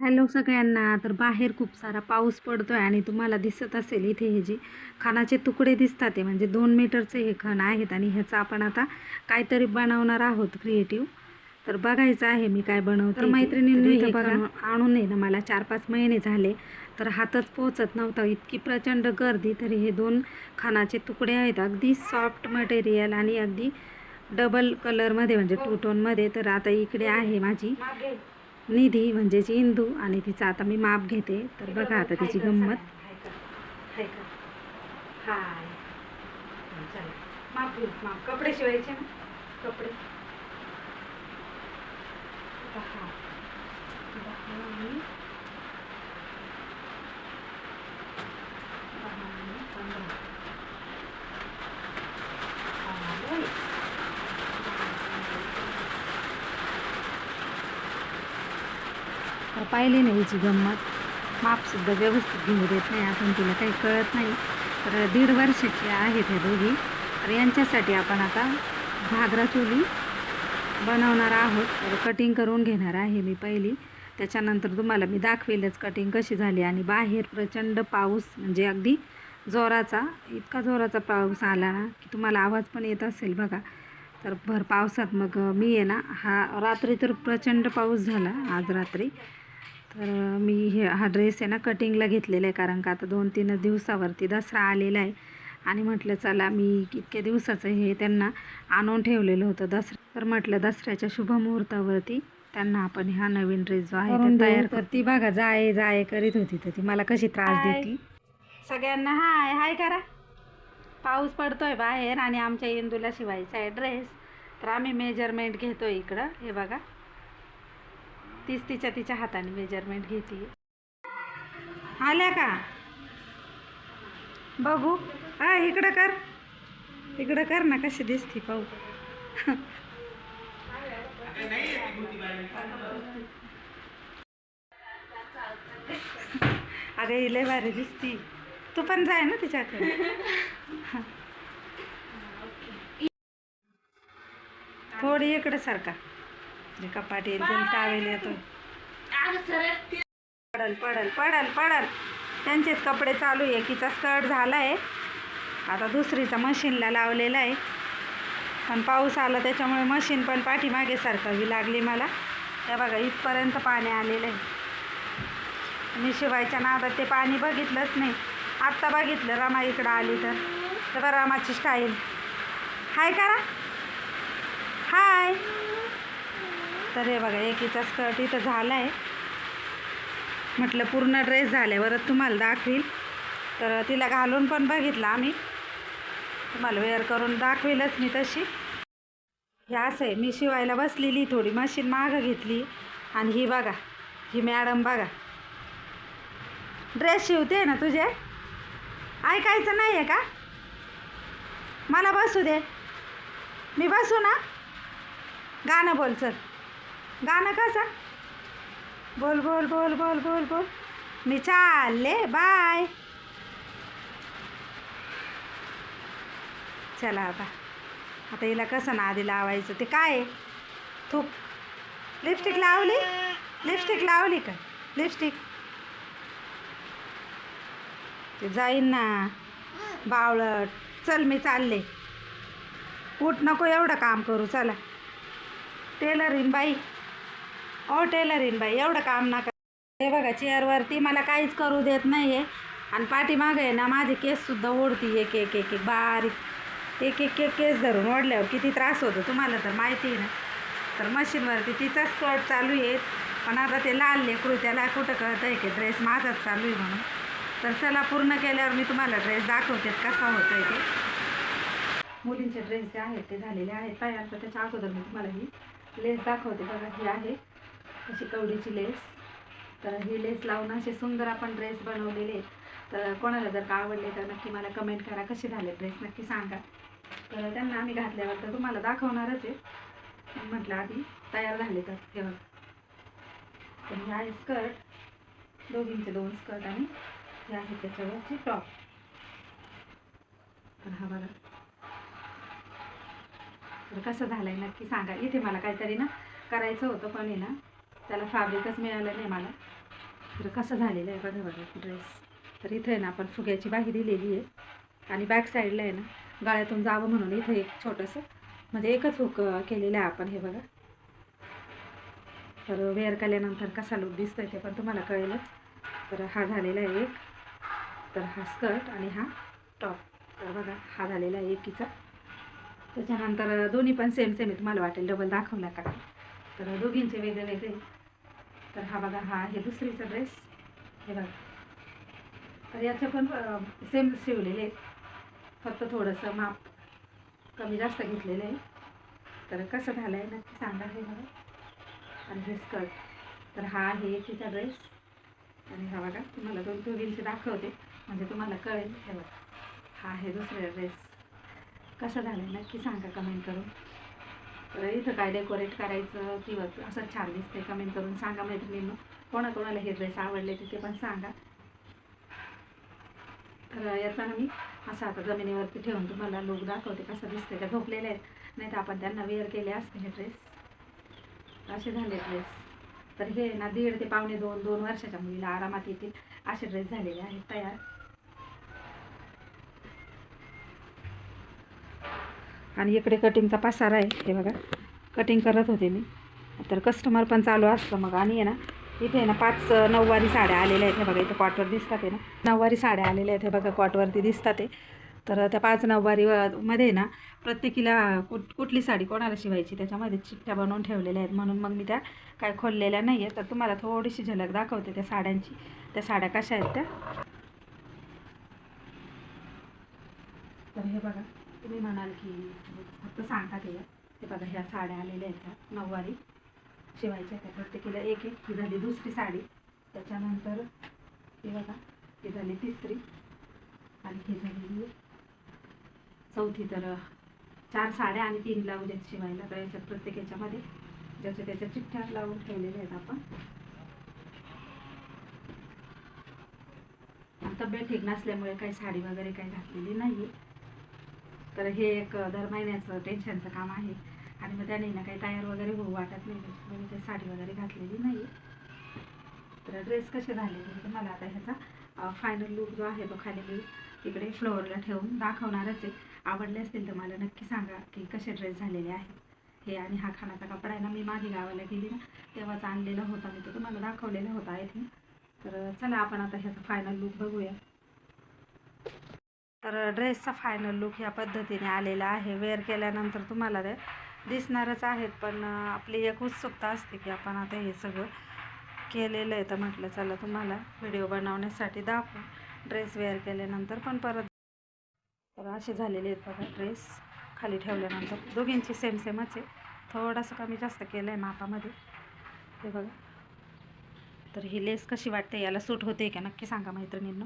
Hello सगळ्यांना. तर बाहेर खूप सारा पाऊस पडतोय आणि तुम्हाला दिसत असेल इथे हे जे खणाचे तुकडे दिसतात ते म्हणजे दोन मीटरचे हे खण आहेत आणि ह्याचं आपण आता काहीतरी बनवणार आहोत क्रिएटिव्ह तर बघायचं आहे मी काय बनवते. तर मैत्रिणींनी हे बघा. आणून आहे ना मला चार पाच महिने झाले तर हातच पोचत नव्हता. इतकी प्रचंड गर्दी तरी हे दोन खणाचे तुकडे आहेत. अगदी सॉफ्ट मटेरियल आणि अगदी डबल कलरमध्ये म्हणजे टू टोनमध्ये तर आता इकडे आहे माझी निधी म्हणजेच इंदू आणि तिचा आता मी माप घेते. तर बघा आता तिची गंमत. हाय. माप कपडे शिवायचे ना? कपडे. दहा दहा तर पाहिली नाही हिची गंमत. मापसुद्धा व्यवस्थित घेऊ देत नाही आपण तिला काही कळत नाही. तर दीड वर्षाची आहेत हे दोघी. तर यांच्यासाठी आपण आता घागरा चोली बनवणार आहोत. तर कटिंग करून घेणार आहे मी पहिली. त्याच्यानंतर तुम्हाला मी दाखवेलच कटिंग कशी झाली आणि बाहेर प्रचंड पाऊस म्हणजे अगदी जोराचा इतका जोराचा पाऊस आला ना की तुम्हाला आवाज पण येत असेल बघा. तर भर पावसात मग मी आहे ना हा रात्री तर प्रचंड पाऊस झाला आज रात्री. तर मी हे हा ड्रेस आहे ना कटिंगला घेतलेला आहे. कारण का आता दोन तीन दिवसावरती दसरा आलेला आहे. आणि म्हटलं चला मी इतक्या दिवसाचं हे त्यांना आणून ठेवलेलं होतं दसरा. तर म्हटलं दसऱ्याच्या शुभ मुहूर्तावरती त्यांना आपण हा नवीन ड्रेस जो आहे तो तयार कर. ती बघा जाय जाय करीत होती तर ती मला कशी त्रास देती. सगळ्यांना हाय हाय करा. पाऊस पडतोय बाहेर आणि आमच्या इंदूला शिवायचा आहे ड्रेस तर आम्ही मेजरमेंट घेतोय इकडं. हे बघा. तीच तिच्या तिच्या हाताने मेजरमेंट घेते. आल्या का? बघू. हा इकडं कर. इकडं कर ना कशी दिसती पाहू. अगं लय भारी दिसती. तू पण जाय ना तिच्याकडे. थोडी इकडे सारखा. कपाट एकदम टावेल येतो पडल पडल पडल पडल. त्यांचेच कपडे चालू आहे. एकीचा स्कर्ट झाला आहे आता दुसरीचा मशीनला लावलेला आहे. पण पाऊस आला त्याच्यामुळे मशीन पण पाठीमागे सरकावी लागली मला. त्या बघा इथपर्यंत पाणी आलेलं आहे. मी शिवायच्या नादात ते पाणी बघितलंच नाही. आत्ता बघितलं रमा इकडं आली तर. बघा बरं रामाची स्टाईल हाय करा. हाय. तर हे बघा एकीचा स्कर्ट इथं झाला आहे म्हटलं पूर्ण ड्रेस झाल्यावरच तुम्हाला दाखवील. तर तिला घालून पण बघितलं आम्ही. तुम्हाला वेअर करून दाखवेलच मी तशी. हे असं आहे मी शिवायला बसलेली थोडी मशीन मागं घेतली. आणि ही बघा ही मॅडम बघा. ड्रेस शिवते ना तुझे? ऐकायचं नाही आहे का? मला बसू दे. मी बसू ना? गाणं बोल चल. गाणं कसं बोल बोल बोल बोल बोल बोल. मी चालले बाय. चला आता. आता हिला कसं ना आधी लावायचं? ते काय थूक. लिपस्टिक लावली? लिपस्टिक लावली का? लिपस्टिक. ते जाईन ना. बावळट. चल मी चालले. उठ नको एवढं काम करू. चला. टेलरिंग बाई. ओ टेलरीन बाई एवढं काम नका. हे बघा चेअरवरती मला काहीच करू देत नाही आहे आणि पाठीमागं आहे ना माझे केससुद्धा ओढती एक एक एक एक बारीक. एक एक एक केस धरून ओढल्यावर किती त्रास होतो तुम्हाला तर माहिती आहे ना. तर मशीनवरती तिचा स्कर्ट चालू आहे. पण आता ते लाल लेकरू त्याला कुठं कळतं आहे की ड्रेस माझाच चालू आहे म्हणून. तर चला पूर्ण केल्यावर मी तुम्हाला ड्रेस दाखवते कसा होतो आहे ते. मुलींचे ड्रेस जे आहेत ते झालेले आहेत. काय आता त्याच्या अगोदर मी तुम्हाला ही लेस दाखवते. बघा ही आहे. अशी कवडीची लेस. तर ही लेस लावून असे सुंदर आपण ड्रेस बनवलेले आहेत. तर कोणाला जर का आवडले तर नक्की मला कमेंट करा कसे झाले ड्रेस नक्की सांगा. तर त्यांना आम्ही घातल्यावर तर तुम्हाला दाखवणारच आहे. म्हटलं आधी तयार झाले तर हे तर हे आहे स्कर्ट. दोघींचे दोन स्कर्ट आणि हे आहे त्याच्यावरची टॉप. तर हा बघा. तर कसं झालं आहे नक्की सांगा. इथे मला काहीतरी ना करायचं होतं पण आहे ना त्याला फॅब्रिकच मिळालं नाही मला. तर कसं झालेलं आहे बघा बघा ड्रेस तर इथं आहे ना आपण फुग्याची बाही दिलेली आहे. आणि बॅक साईडला आहे ना गळ्यातून जावं म्हणून इथं एक छोटंसं म्हणजे एकच हुक केलेलं आहे आपण हे बघा. तर वेअर केल्यानंतर कसा लुक दिसतोय ते पण तुम्हाला कळेलच. तर हा झालेला आहे एक. तर हा स्कर्ट आणि हा टॉप तर बघा हा झालेला आहे एकीचा त्याच्यानंतर दोन्ही पण सेम सेम आहे तुम्हाला वाटेल डबल दाखवला का? तर दोघींचे वेगळे वेगळे तर हा बघा हा आहे दुसरीचा ड्रेस हे बघा. तर याचे पण सेम शिवलेले आहेत. फक्त थोडंसं माप कमी जास्त घेतलेलं आहे. तर कसं झालं आहे नक्की सांगा हे बघा आणि हे स्कर्ट तर हा आहे एकीचा ड्रेस आणि हा बघा तुम्हाला दोन दोघींचे दाखवते. म्हणजे तुम्हाला कळेल. हे बघा. हा आहे दुसरा ड्रेस कसं झालं नक्की सांगा कमेंट करून. इथं काय डेकोरेट करायचं किंवा असं छान दिसते. कमेंट करून सांगा मैत्रिणींनो. कोणाकोणाला हे ड्रेस आवडले तिथे पण सांगा. तर याचा ना मी असं आता जमिनीवरती ठेवून तुम्हाला लोक दाखवते कसं दिसते का झोपलेले आहेत. नाही तर आपण त्यांना वेअर केले असते हे ड्रेस असे झाले ड्रेस तर हे ना दीड ते पावणे दोन दोन वर्षाच्या मुलीला आरामात येतील. असे ड्रेस झालेले आहेत तयार. आणि इकडे कटिंगचा पसारा आहे. हे बघा. कटिंग करत होते मी. तर कस्टमर पण चालू असतं मग. आणि आहे ना इथे आहे ना पाच नऊवारी साड्या आलेल्या आहेत. हे बघा इथे कॉटवर दिसतात आहे ना. नऊवारी साड्या आलेल्या आहेत. हे बघा कॉटवरती दिसतात आहे. तर त्या पाच नऊवारी मध्ये ना प्रत्येकीला कुठ कुठली साडी कोणाला शिवायची? त्याच्यामध्ये चिठ्ठ्या बनवून ठेवलेल्या आहेत. म्हणून मग मी त्या काय खोललेल्या नाही आहे तर तुम्हाला थोडीशी झलक दाखवते त्या साड्यांची. त्या साड्या कशा आहेत त्या? तर हे बघा. तुम्ही म्हणाल की फक्त सांगता ते ते बघा ह्या साड्या आलेल्या आहेत नऊवारी. शिवायच्या त्या प्रत्येकीला एक एक. ही झाली दुसरी साडी. त्याच्यानंतर ही बघा ही झाली तिसरी. आणि ही झाली चौथी तर चार साड्या आणि तीन ब्लाऊज आहेत शिवायला. तर याच्यात प्रत्येक याच्यामध्ये ज्याच्या त्याच्या चिठ्ठ्या लावून ठेवलेल्या आहेत आपण. तब्येत ठीक नसल्यामुळे काही साडी वगैरे काही घातलेली नाही तर हे एक दर महिन्याचं टेन्शनचं काम आहे. आणि मग त्याने ना काही तयार वगैरे होऊ वाटत नाही. मी ते साडी वगैरे घातलेली नाही तर ड्रेस कसे झाले म्हणजे मला आता ह्याचा फायनल लुक जो आहे तो खाली मी तिकडे फ्लोअरला ठेवून दाखवणारच आहे. आवडले असतील तर मला नक्की सांगा की कसे ड्रेस झालेले आहेत. हे आणि हा खानाचा कपडा आहे ना मी मागे गावाला गेली ना तेव्हाच आणलेला होता. मी तो तुम्हाला दाखवलेला होता आय थिंक तर चला आपण आता ह्याचा फायनल लुक बघूया. तर ड्रेसचा फायनल लुक ह्या पद्धतीने आलेला आहे. वेअर केल्यानंतर तुम्हाला ते दिसणारच आहेत पण आपली एक उत्सुकता असते की आपण आता हे सगळं केलेलं आहे. तर म्हटलं चला तुम्हाला व्हिडिओ बनवण्यासाठी दाखवू. ड्रेस वेअर केल्यानंतर पण परत तर असे झालेले आहेत बघा ड्रेस खाली ठेवल्यानंतर दोघींची सेम सेमच आहे. थोडंसं कमी जास्त केलं आहे मापामध्ये. हे बघा. तर ही लेस कशी वाटते? याला सूट होते का? नक्की सांगा मैत्रिणींना.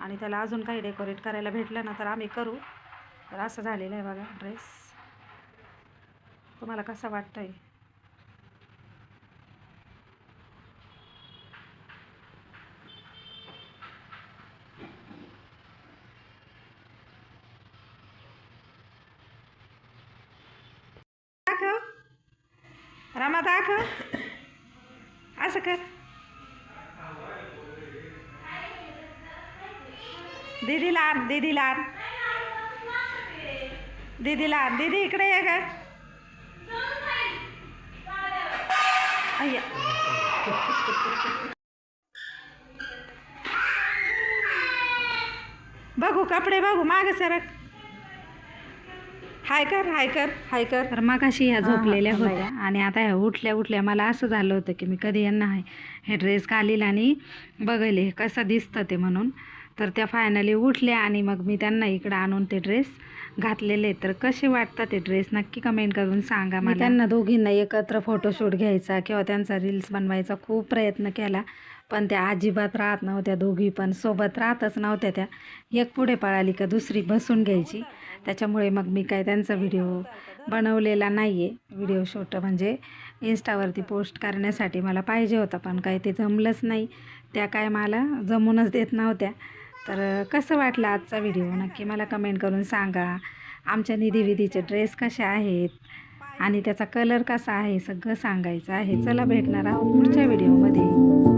आणि त्याला अजून काही डेकोरेट करायला भेटलं ना तर आम्ही करू. तर असं झालेलं आहे बघा ड्रेस. तुम्हाला कसं वाटतं आहे दाखव. दाख दाखव. असं कर. दीदीला आण दीदीला आण दीदीला आण दीदी इकडे ये का अय्या. बघू कपडे बघू माग सरक. हाय कर हाय कर हाय कर. तर मग अशी ह्या झोपलेल्या होत्या. आणि आता ह्या उठल्या उठल्या मला असं झालं होतं की मी कधी यांना हे- हे ड्रेस घालील आणि बघेल हे कसं दिसतं ते म्हणून. तर त्या फायनली उठल्या आणि मग मी त्यांना इकडं आणून ते ड्रेस घातलेले. तर कसे वाटतात ते ड्रेस नक्की कमेंट करून सांगा मला. त्यांना दोघींना एकत्र फोटोशूट घ्यायचा किंवा त्यांचा रील्स बनवायचा खूप प्रयत्न केला. पण त्या अजिबात राहत नव्हत्या दोघी पण सोबत राहतच नव्हत्या त्या. एक पुढे पळाली का दुसरी बसून घ्यायची. त्याच्यामुळे मग मी काय त्यांचा व्हिडिओ बनवलेला नाही आहे व्हिडिओ शूट म्हणजे इन्स्टावरती पोस्ट करण्यासाठी मला पाहिजे होता पण काय ते जमलंच नाही. त्या काय मला जमूनच देत नव्हत्या. तर कसं वाटलं आजचा व्हिडिओ? नक्की मला कमेंट करून सांगा. आमच्या निधी विधीचे ड्रेस कसे आहेत आणि त्याचा कलर कसा आहे सगळं सांगायचं आहे. चला भेटणार आहोत पुढच्या व्हिडिओमध्ये.